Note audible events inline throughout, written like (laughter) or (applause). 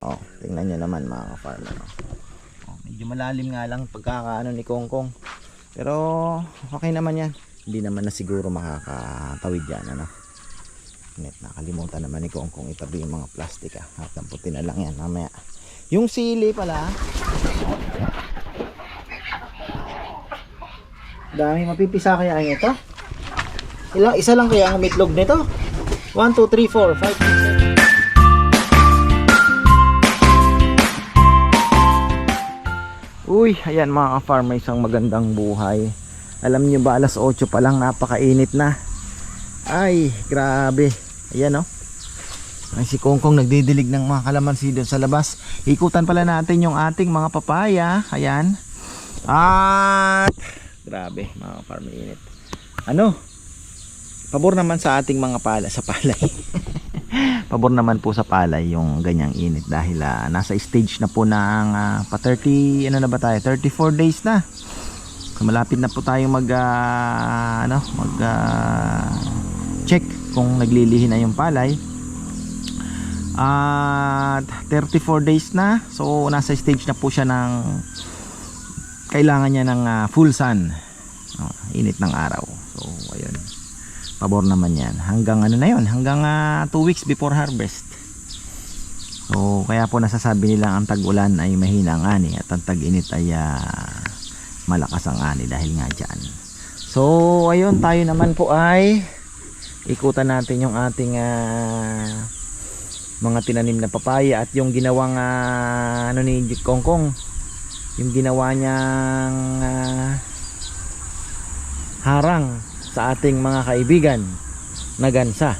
Oh, tingnan nyo naman mga ka-farmer. Oh. Medyo malalim nga lang pagkakaano ni Kongkong. Pero okay naman yan. Hindi naman na siguro makakatawid yan. Ano? Net, nakalimutan naman ni Kongkong itabi yung mga plastic. Ah. Hatamputin na lang yan mamaya. Yung sili pala. Dami mapipisa kaya ang ito. Ilang, isa lang kaya ang mitlog nito. 1, 2, 3, 4, 5, 6, 7. Uy, ayan mga ka-farmer, isang magandang buhay. Alam nyo ba, alas 8 pa lang, napakainit na. Ay, grabe. Ayan oh. Ay, si Kongkong nagdidilig ng mga kalamansi doon sa labas. Ikutan pala natin yung ating mga papaya. Ayan. At, grabe mga ka-farmer, init. Ano? Pabor naman sa ating mga pala, sa palay. (laughs) Pabor naman po sa palay yung ganyang init dahil ah, nasa stage na po ng ah, pa 30 ano na ba tayo? 34 days na. So, malapit na po tayo mag ah, ano mag ah, check kung naglilihi na yung palay. At 34 days na. So nasa stage na po siya ng kailangan niya ng ah, full sun. Oh, init ng araw. So ayun pabor naman yan. Hanggang ano na yun? Hanggang 2 weeks before harvest. So kaya po nasasabi nila ang tag-ulan ay mahina ang ani at ang tag-init ay ah, malakas ang ani dahil nga dyan. So ayun tayo naman po ay ikutan natin yung ating ah, mga tinanim na papaya at yung ginawang ah, ano ni Kongkong yung ginawa niyang ah, harang sa ating mga kaibigan na gansa.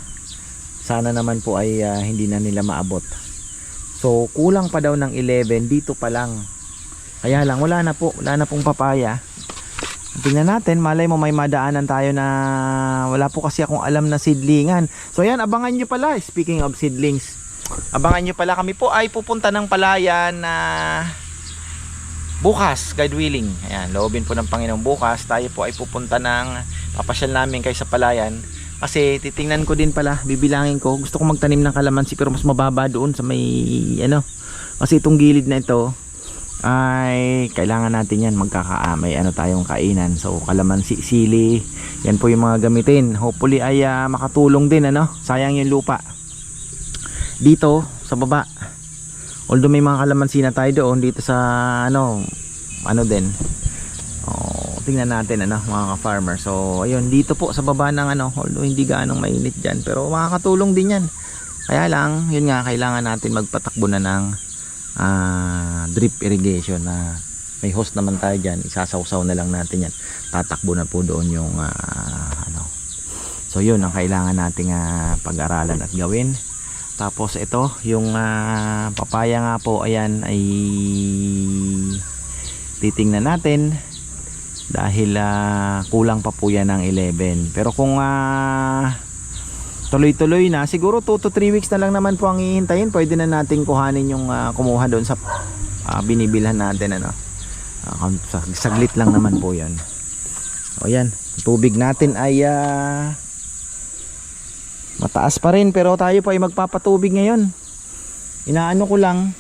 Sana naman po ay ah, hindi na nila maabot. So kulang pa daw ng 11 dito pa lang. Kaya lang wala na po wala na pong papaya. Tingnan natin malay mo may madaanan tayo na wala po kasi akong alam na seedlingan. So yan abangan nyo pala. Speaking of seedlings abangan nyo pala. Kami po ay pupunta ng palayan na bukas God willing. Ayan loobin po ng Panginoon bukas. Tayo po ay pupunta ng papasyal namin kay sa palayan. Kasi titingnan ko din pala bibilangin ko. Gusto ko magtanim ng kalamansi pero mas mababa doon sa may ano. Kasi itong gilid na ito ay kailangan natin yan magkakaamay ano tayong kainan. So kalamansi sili yan po yung mga gamitin. Hopefully ay ah, makatulong din ano. Sayang yung lupa. Dito sa baba although may mga kalamansi na tayo doon dito sa ano ano din. Oh, tingnan natin ano mga ka-farmer. So ayun dito po sa baba ng ano although hindi gaanong mainit dyan pero makakatulong din yan. Kaya lang yun nga kailangan natin magpatakbo na ng ah, drip irrigation na may hose naman tayo dyan. Isasawsaw na lang natin yan. Tatakbo na po doon yung ah, ano. So yun ang kailangan nating ah, pag-aralan at gawin. Tapos ito, yung ah, papaya nga po, ayan ay titingnan natin dahil ah, kulang pa po yan ng 11. Pero kung ah, tuloy-tuloy na, siguro 2 to 3 weeks na lang naman po ang hihintayin. Pwede na nating kuhanin yung ah, kumuha doon sa ah, binibilhan natin. Ano? Sag- saglit lang naman po yan. O yan, tubig natin ay ah, mataas pa rin pero tayo pa ay magpapatubig ngayon inaano ko lang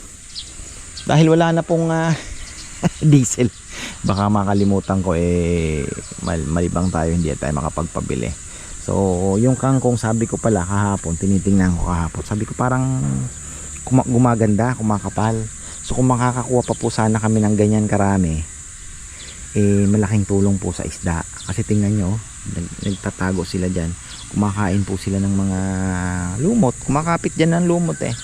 dahil wala na pong ah, (laughs) diesel baka makalimutan ko eh mal malibang tayo hindi tayo makapagpabili. So yung kangkong sabi ko pala kahapon tinitingnan ko kahapon. Sabi ko parang gumaganda kumakapal. So kung makakakuha pa po sana kami ng ganyan karami eh malaking tulong po sa isda. Kasi tingnan nyo nag- nagtatago sila dyan. Kumakain po sila ng mga lumot. Kumakapit dyan ng lumot eh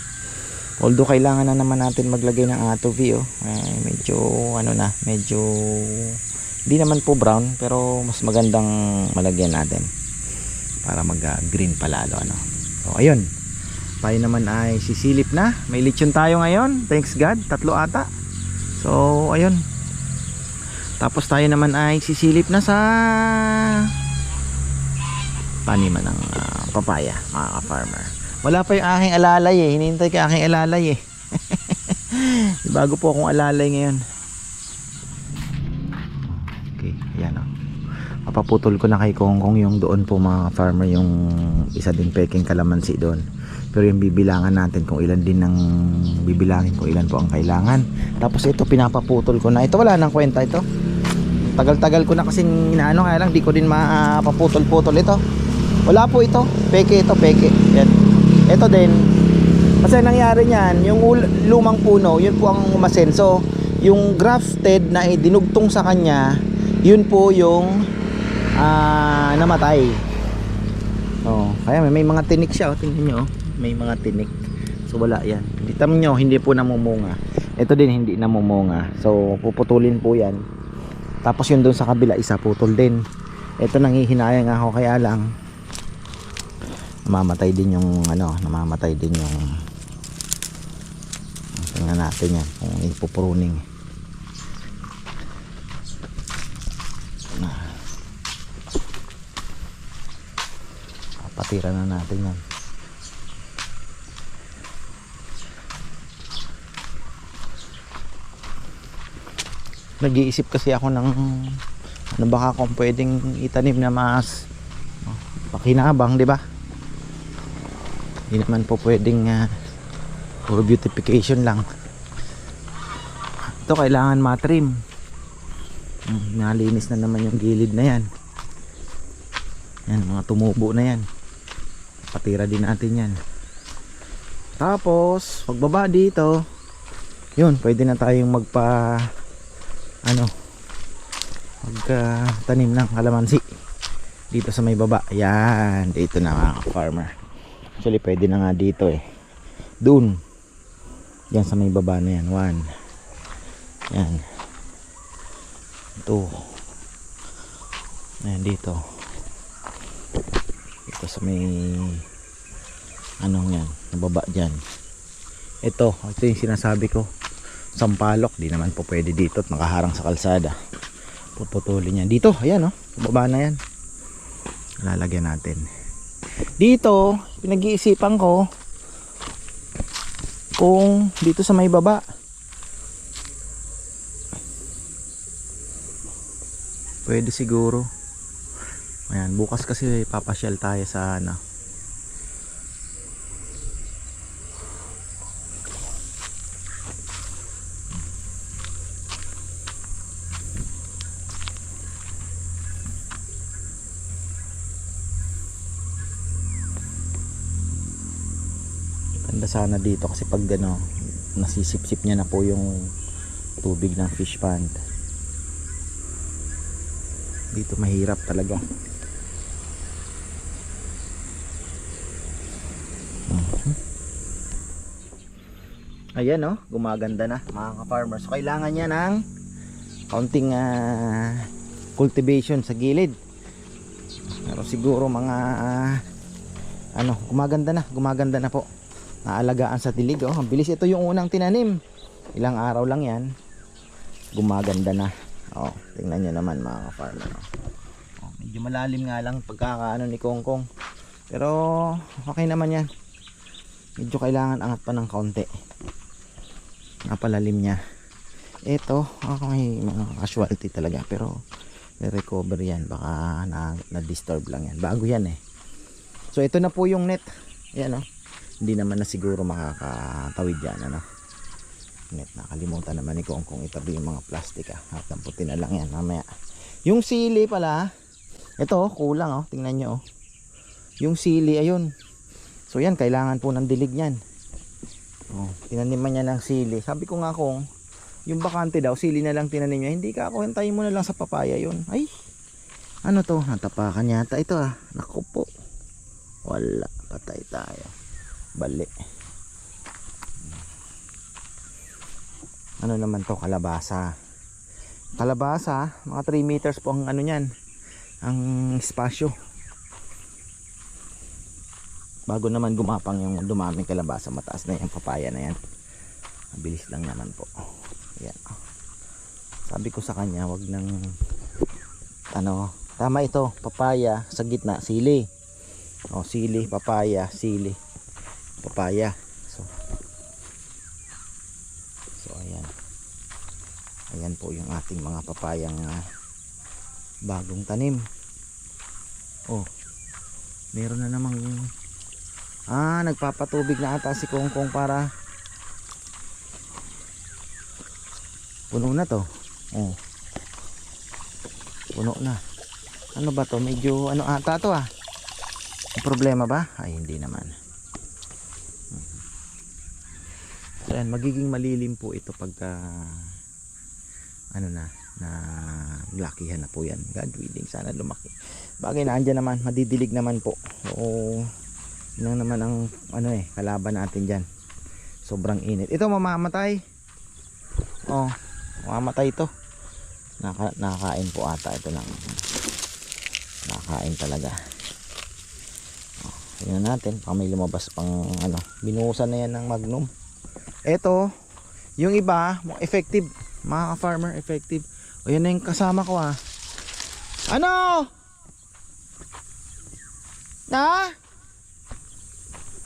although kailangan na naman natin maglagay ng atopy oh. eh, medyo ano na medyo hindi naman po brown pero mas magandang malagyan natin. Para mag ah, green palalo ano. So ayun. Tayo naman ay sisilip na. May lechon tayo ngayon. Thanks God. Tatlo ata. So ayun. Tapos tayo naman ay sisilip na sa taniman ng ah, papaya mga ka-farmer wala pa yung aking alalay eh. Hinihintay ka aking alalay eh. (laughs) Bago po akong alalay ngayon. Okay ayan o. Papaputol ko na kay Kongkong yung doon po mga farmer yung isa din peking kalamansi doon. Pero yung bibilangan natin kung ilan din ng bibilangin kung ilan po ang kailangan. Tapos ito pinapaputol ko na. Ito wala nang kwenta ito. Tagal-tagal ko na kasing inaano kaya lang di ko din mapaputol-putol ito. Wala po ito. Peke ito peke. Yan ito din. Kasi nangyari niyan yung lumang puno yun po ang umasenso. Yung grafted na dinugtong sa kanya yun po yung ah, namatay. Oh kaya may, may mga tinik siya oh. tingnan nyo oh. may mga tinik. So wala yan. Kita nyo hindi po namumunga. Ito din hindi namumunga. So puputulin po yan. Tapos yun doon sa kabila isa putol din. Ito nanghihinayang ako kaya lang namamatay din yung ano namamatay din yung tingnan natin yan kung ipupruning patira na natin yan. Nag-iisip kasi ako ng ano baka kung pwedeng itanim na mas pakinabang di ba hindi naman po pwedeng uh, puro beautification lang. Ito kailangan matrim. Hmm, nalinis na naman yung gilid na yan. Yan mga tumubo na yan. Patira din natin yan. Tapos pagbaba dito yun pwede na tayong magpa ano magka tanim ng kalamansi dito sa may baba. Yan dito na mga farmer actually pwede na nga dito eh. Dun. Yan sa may baba na yan. One. Yan. Ito ayan dito. Ito sa may anong yan? Nababa dyan. Ito ito yung sinasabi ko. Sampalok di naman po pwede dito at nakaharang sa kalsada. Puputulin yan. Dito ayan o sa baba na yan. Lalagyan natin. Dito pinag-iisipan ko kung dito sa may baba. Pwede siguro. Ayan bukas kasi papasyal tayo sa ano sana dito kasi pag ano nasisip-sip niya na po yung tubig ng fish pond. Dito mahirap talaga. Mhm. ayan oh gumaganda na mga ka-farmers. So kailangan niya ng kaunting ah, cultivation sa gilid. Pero siguro mga ah, ano gumaganda na gumaganda na po naalagaan sa dilig oh. Ang bilis. Ito yung unang tinanim. Ilang araw lang yan. Gumaganda na. Oh tingnan nyo naman mga farmer oh. oh, medyo malalim nga lang pagkakaano ni Kong Kong pero okay naman yan. Medyo kailangan angat pa ng kaunti. Napalalim niya. Ito oh, may mga casualty talaga. Pero recover yan. Baka na, na disturb lang yan. Bago yan eh. So ito na po yung net. Yan oh hindi naman na siguro makakatawid yan ano? Net nakalimutan naman ni Kong kung itabi yung mga plastic ah. At damputin na lang yan mamaya. Yung sili pala ito kulang oh. Tingnan nyo oh. Yung sili ayun. So yan kailangan po ng dilig yan oh, tinaniman niya ng sili. Sabi ko nga kung yung bakante daw sili na lang tinanim niya. Hindi ka ako hintayin mo na lang sa papaya yun. Ay ano to? Natapakan yata ito ah. Naku po. Wala patay tayo bali. Ano naman to kalabasa. Kalabasa mga 3 meters po ang ano nyan ang espasyo. Bago naman gumapang yung dumaming kalabasa mataas na yung papaya na yan. Mabilis lang naman po. Yan sabi ko sa kanya wag nang ano tama ito papaya sa gitna sili. O sili papaya sili papaya so so ayan ayan po yung ating mga papayang ah, bagong tanim oh meron na namang Ah, nagpapatubig na ata si Kong para Puno na to. Oh. Puno na. Ano ba to? Medyo ano ata to ah. Problema ba? Ay, hindi naman. So, ayan, magiging malilim po ito pagka ano na na lakihan na po yan. God willing sana lumaki. Bagay na andyan naman madidilig naman po. So yun naman ang ano eh kalaban natin dyan. Sobrang init. Ito mamamatay. Oh mamamatay ito. Naka, nakakain po ata ito lang. Nakakain talaga. Oh, tingnan natin baka may lumabas pang ano binuhusan na yan ng magnum ito yung iba effective. Mga farmer effective. O yan na yung kasama ko ah. Ano? Na?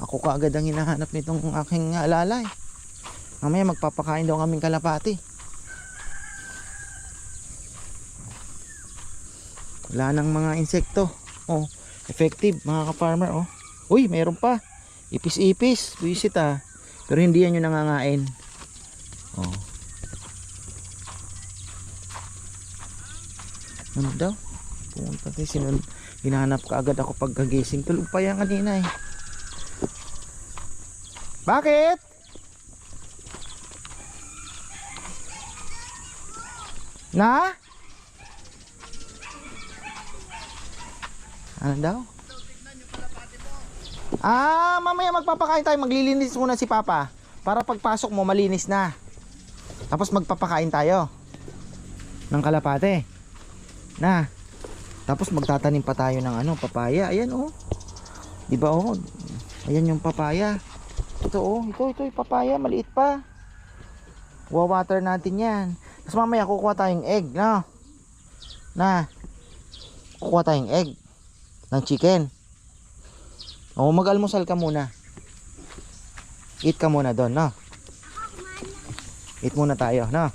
Ako kaagad ang hinahanap nitong aking alalay. Mamaya magpapakain daw ang aming kalapati. Wala nang mga insekto. Oh effective mga ka-farmer oh uy mayroon pa. Ipis-ipis buisit ah pero hindi yan yung nangangain oh ano daw pumunta tayo sinun hinahanap ka agad ako pagkagising tulog pa yan kanina eh bakit? na? ano daw? Ah mamaya magpapakain tayo. Maglilinis muna si papa. Para pagpasok mo malinis na. Tapos magpapakain tayo. Ng kalapate. Na. Tapos magtatanim pa tayo ng ano papaya. Ayan oh. Di ba oh? Ayan yung papaya. Ito oh. Ito ito yung papaya. Maliit pa. Wawater natin yan. Tapos mamaya kukuha tayong egg no? Na. Kukuha tayong egg ng chicken o mag-almusal ka muna eat ka muna doon no eat muna tayo no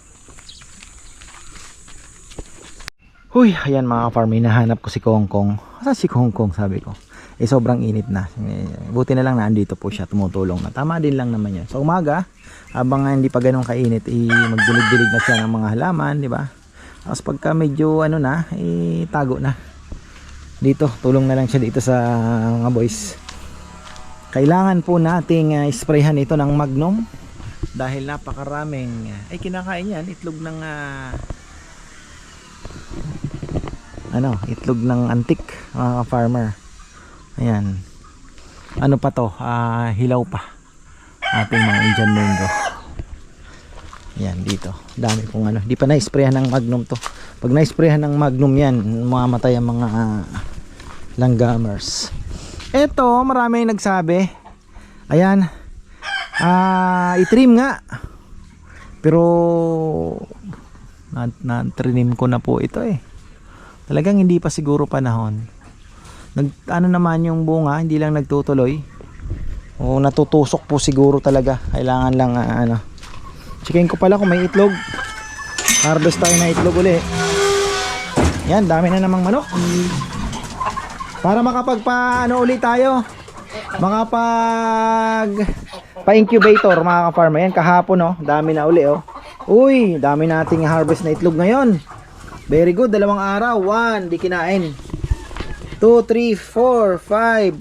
Huy, ayan mga farm, hinahanap ko si Kong Kong. Saan si Kong Kong sabi ko? Eh sobrang init na. Eh, buti na lang na andito po siya tumutulong na. Tama din lang naman yan. Sa umaga, habang hindi pa ganun kainit, eh, magdilig-dilig na siya ng mga halaman, di ba? Tapos pagka medyo ano na, eh, tago na. Dito, tulong na lang siya dito sa mga boys. Kailangan po nating uh, sprayhan ito ng magnum dahil napakaraming ay kinakain yan itlog ng ah, ano, itlog ng antik mga farmer. Ayan. Ano pa to? Ah, hilaw pa. Ating mga Indian mango. Ayan, dito. Dami pong ano. Di pa na-sprayan ng magnum to. Pag na-sprayan ng magnum yan, mamamatay ang mga ah, langgamers. Ito, marami nagsabi. Ayan. Ah, itrim nga. Pero na, na-trinim ko na po ito eh. Talagang hindi pa siguro panahon. Nag ano naman yung bunga hindi lang nagtutuloy. O natutusok po siguro talaga. Kailangan lang uh, ano. Checkin ko pala kung may itlog. Harvest tayo na itlog uli. Yan dami na namang manok para makapagpa ano uli tayo makapag pa incubator mga ka-farmer yan kahapon oh dami na uli oh uy dami nating harvest na itlog ngayon Very good, dalawang araw. 1, di kinain. 2, 3, 4, 5,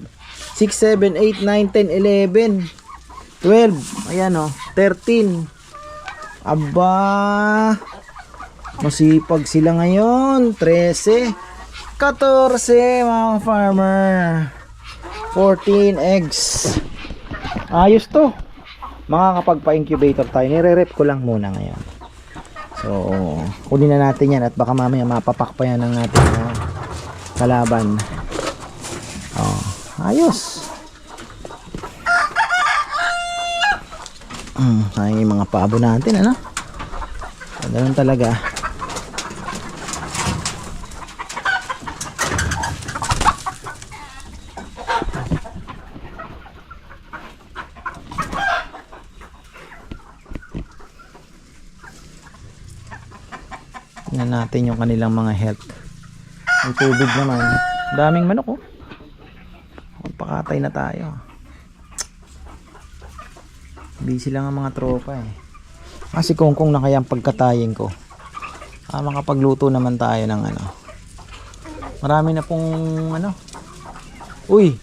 6, 7, 8, 9, 10, 11, 12. Ayan o, oh, 13. Aba, masipag sila ngayon. 13, 14 mga farmer. 14 eggs. Ayos to. Makakapagpa-incubator tayo. Nire-rep ko lang muna ngayon. So, kunin na natin yan at baka mamaya mapapak pa yan ng ating kalaban. Oh, ayos. Hmm, ay mga paabo natin, ano? Ganun talaga. Tingnan natin yung kanilang mga health. Ang tubig naman. Daming manok oh. Pakatay na tayo. Busy lang ang mga tropa eh. Kasi kung kung na kaya ang pagkatayin ko. Ah, makapagluto naman tayo ng ano. Marami na pong ano. Uy.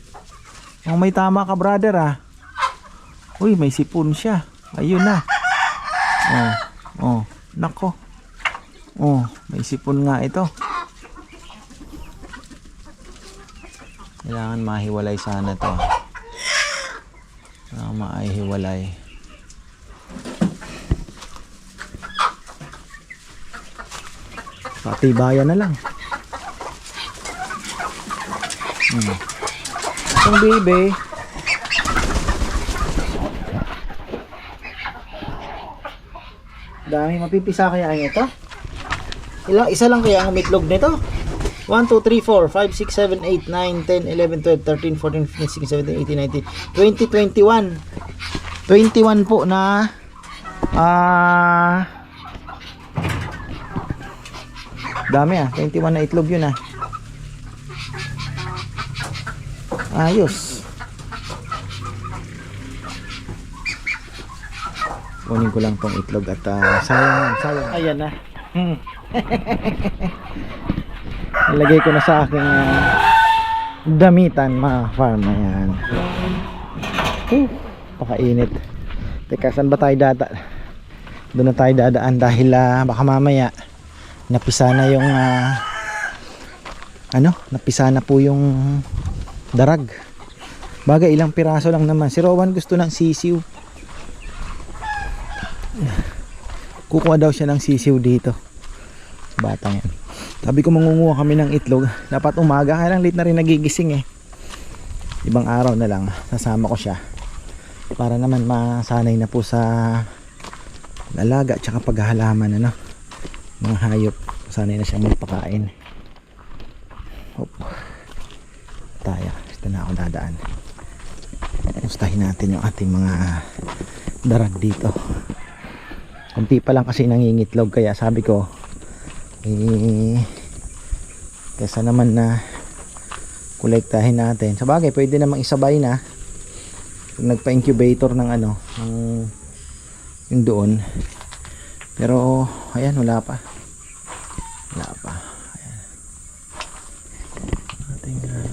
Oh, may tama ka brother ah. Uy, may sipon siya. Ayun na. Oh, oh, nako. Oh, may sipon nga ito. Kailangan mahiwalay sana to. Kailangan maihiwalay. Patibayan na lang. Hmm. Itong baby. Dami mapipisa kaya ito? Ilang, isa lang kaya ang mitlog nito? 1, 2, 3, 4, 5, 6, 7, 8, 9, 10, 11, 12, 13, 14, 15, 16, 17, 18, 19, 20, 21. 21 po na ah dami ah, 21 na itlog yun ah. Ayos. Kunin ko lang tong itlog at ah, sayang, sayang. Ayan na. Hmm. Ilagay ko na sa aking ah, damitan mga farm na yan. Whew, pakainit. Teka, saan ba tayo dada? Doon na tayo dadaan dahil ah, baka mamaya napisa na yung ah, ano, napisa na po yung darag. Bagay ilang piraso lang naman. Si Rowan gusto ng sisiw. Kukuha daw siya ng sisiw dito. Batang yan. Sabi ko mangunguha kami ng itlog. Dapat umaga. Kaya lang late na rin nagigising eh. Ibang araw na lang. Nasama ko siya. Para naman masanay na po sa alaga at saka paghahalaman ano. Mga hayop. Sanay na siyang magpakain. Hop. Tayo. Ito na ako dadaan. Mustahin natin yung ating mga darag dito. Kunti pa lang kasi nangingitlog kaya sabi ko eh kesa naman na kolektahin natin. Sa bagay pwede namang isabay na pag nagpa-incubator ng ano ng yung doon. Pero ayan wala pa. Wala pa. Ayan. Ating ah,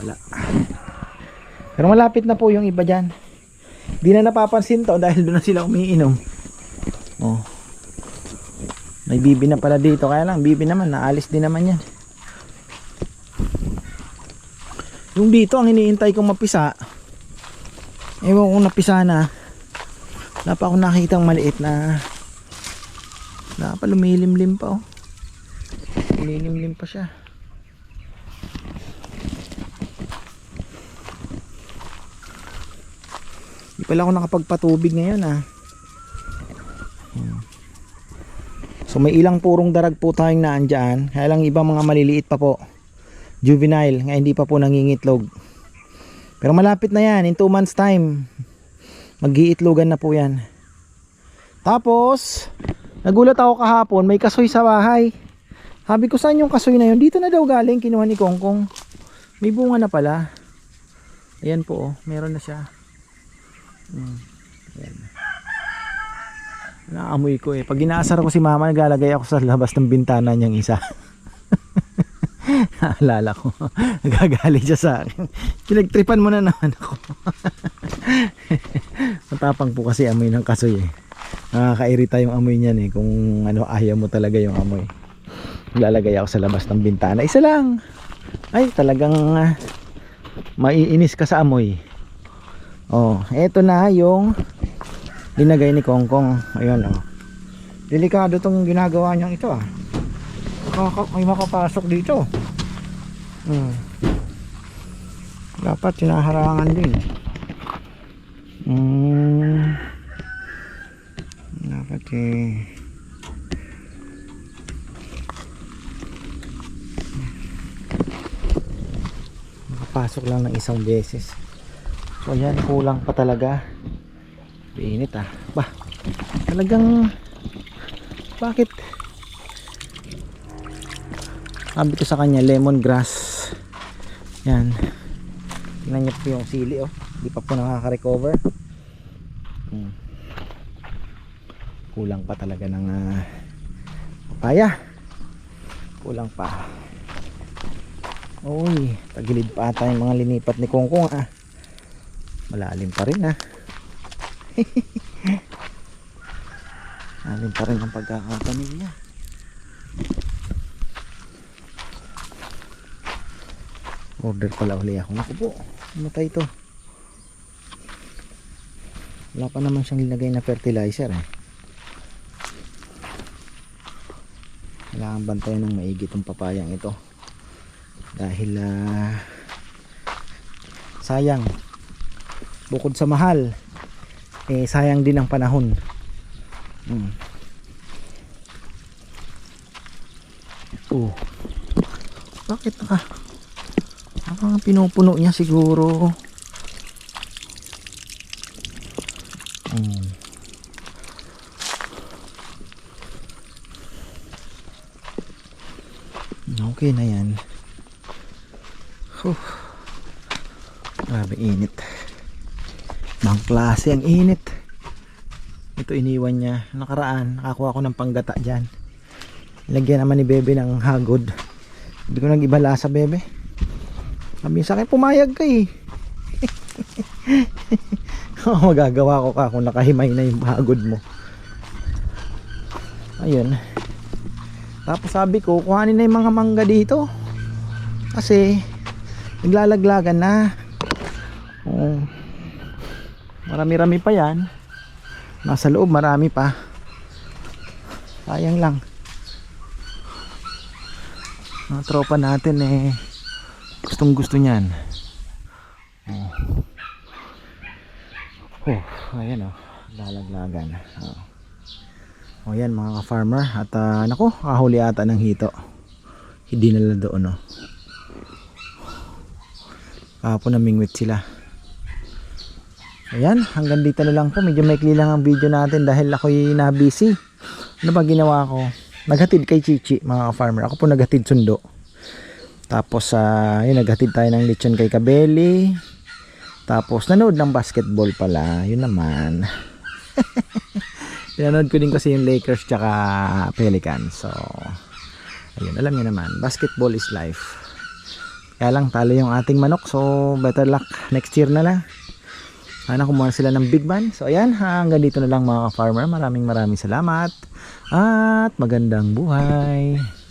wala. Pero malapit na po yung iba dyan Di na napapansin to dahil doon na sila umiinom. Oh. May bibi na pala dito. Kaya lang, bibi naman. Naalis din naman yan. Yung dito, ang iniintay kong mapisa. Ewan kung napisa na. Wala pa akong nakitang maliit na wala pa lumilimlim pa oh. Lumilimlim pa siya. Di pala ako nakapagpatubig ngayon ah. So may ilang purong darag po tayong naandyan. Kaya lang ibang mga maliliit pa po. Juvenile. Nga hindi pa po nangingitlog. Pero malapit na yan. In 2 months time. Mag-iitlogan na po yan. Tapos, nagulat ako kahapon. May kasoy sa bahay. Sabi ko saan yung kasoy na yun? Dito na daw galing. Kinuha ni Kongkong. May bunga na pala. Ayan po oh. Meron na siya. Hmm. Ayan. Naamoy ko eh. Pag inaasar ko si mama, naglalagay ako sa labas ng bintana niyang isa. (laughs) Naalala ko. (laughs) Nagagalit siya sa akin. Pinagtripan mo na naman ako. (laughs) Matapang po kasi amoy ng kasoy eh. Nakakairita yung amoy niyan eh. Kung ano ayaw mo talaga yung amoy. Naglalagay ako sa labas ng bintana. Isa lang. Ay talagang ah, maiinis ka sa amoy. Oh, eto na yung linagay ni Kongkong. Ayun oh. Delikado tong ginagawa niyang ito ah. Makaka may makapasok dito. Hmm. Dapat sinaharangan din. Hmm. Dapat eh. Makapasok lang ng isang beses. So yan, kulang pa talaga. Init ah. Bah, talagang bakit? Sabi ko sa kanya lemongrass Yan. Tingnan niyo po yung sili oh. Hindi pa po nakaka-recover. Hmm. Kulang pa talaga ng ah, papaya. Kulang pa. Uy, tagilid pa ata yung mga linipat ni Kongkong ah. Malalim pa rin ah. (laughs) Malalim pa rin ang pagkakatanim niya. Order pala uli ako. Naku po, matay to. Wala pa naman siyang linagay na fertilizer eh. Kailangan bantayan ng maigi itong papayang ito. Dahil ah, sayang. Bukod sa mahal, eh sayang din ang panahon. Hmm. Oh. Bakit naka Parang pinupuno niya siguro. Hmm. Okay na yan. Huh. Grabe init. Bang klase ang init. Ito iniwan niya. Nakaraan, nakakuha ko ng panggata dyan. Lagyan naman ni Bebe ng hagod. Hindi ko nang ibala sa Bebe. Sabi sa akin, pumayag ka eh. (laughs) Oo, magagawa ko ka kung nakahimay na yung hagod mo. Ayun. Tapos sabi ko, kuhanin na yung mga mangga dito. Kasi, naglalaglagan na. Oo. Marami-rami pa yan. Nasa loob, marami pa. Sayang lang. Mga tropa natin eh gustong gusto niyan oh, oh ayan oh lalaglagan oh. oh yan mga ka-farmer at uh, nako kahuli ata ng hito hindi nila doon oh kahapon namingwit sila ayan hanggang dito na lang po medyo maikli lang ang video natin dahil ako'y na busy ano ba ginawa ko naghatid kay Chichi mga ka-farmer ako po naghatid sundo tapos uh, yun naghatid tayo ng lechon kay Kabeli. Tapos nanood ng basketball pala. Yun naman. (laughs) Pinanood ko din kasi yung Lakers tsaka Pelicans. So ayun, alam niyo naman, basketball is life. Kaya lang talo yung ating manok. So better luck next year na lang. Sana kumuha sila ng big man. So ayan, hanggang dito na lang mga farmer. Maraming maraming salamat. At magandang buhay.